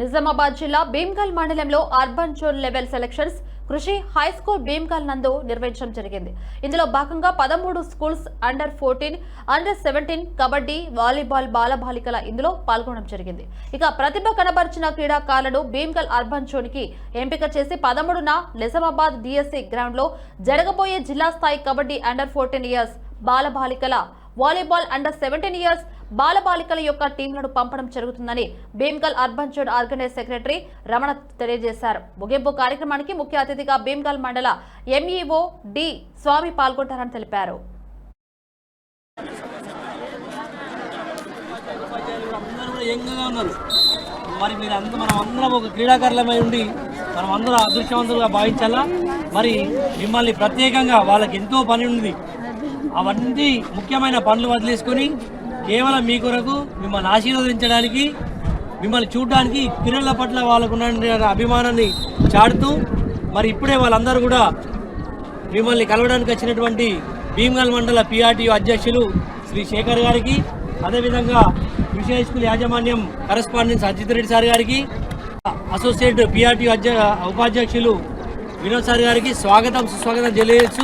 నిజామాబాద్ జిల్లా భీమ్గల్ మండలంలో urban zone level selections Krishi high school Bhimgal నందు నిర్వహించడం జరిగింది. ఇందులో భాగంగా పదమూడు schools under fourteen under seventeen kabaddi volleyball బాలబాలికల ఇందులో పాల్గొనడం జరిగింది. ఇక ప్రతిభ కనబరిచిన క్రీడాకారులను భీమ్గల్ అర్బన్ జోన్కి ఎంపిక చేసి పదమూడున నిజామాబాద్ డిఎస్సి గ్రౌండ్లో జరగబోయే జిల్లా స్థాయి కబడ్డీ అండర్ ఫోర్టీన్ ఇయర్స్ బాలబాలికల వాలీబాల్ అండర్ సెవెంటీన్ ఇయర్స్ బాలబాలికల యొక్క టీంలను పంపడం జరుగుతుందని Bhimgal urban zone organise secretary Ramana తెలియజేశారు. ముగింపు కార్యక్రమానికి ముఖ్య అతిథిగా భీమ్గల్ మండల ఎంఈఓ డి స్వామి పాల్గొంటారని తెలిపారు. మరి మీరు అంత మనం అందరం ఒక క్రీడాకారులమై ఉండి మనం అందరం అదృష్టవంతులుగా భావించాలా? మరి మిమ్మల్ని ప్రత్యేకంగా వాళ్ళకి ఎంతో పని ఉంది అవన్నీ ముఖ్యమైన పనులు వదిలేసుకొని కేవలం మీ కొరకు మిమ్మల్ని ఆశీర్వదించడానికి మిమ్మల్ని చూడడానికి క్రీడల పట్ల వాళ్ళకున్న అభిమానాన్ని చాటుతూ మరి ఇప్పుడే వాళ్ళందరూ కూడా మిమ్మల్ని కలవడానికి వచ్చినటువంటి భీమగల్ మండల పిఆర్టీయూ అధ్యక్షులు శ్రీ శేఖర్ గారికి అదేవిధంగా విషయ స్కూల్ యాజమాన్యం కరస్పాండెన్స్ అజిత్ రెడ్డి సార్ గారికి అసోసియేట్ పిఆర్టీ అధ్య ఉపాధ్యక్షులు వినోద్ సార్ గారికి స్వాగతం సుస్వాగతం తెలియజేస్తూ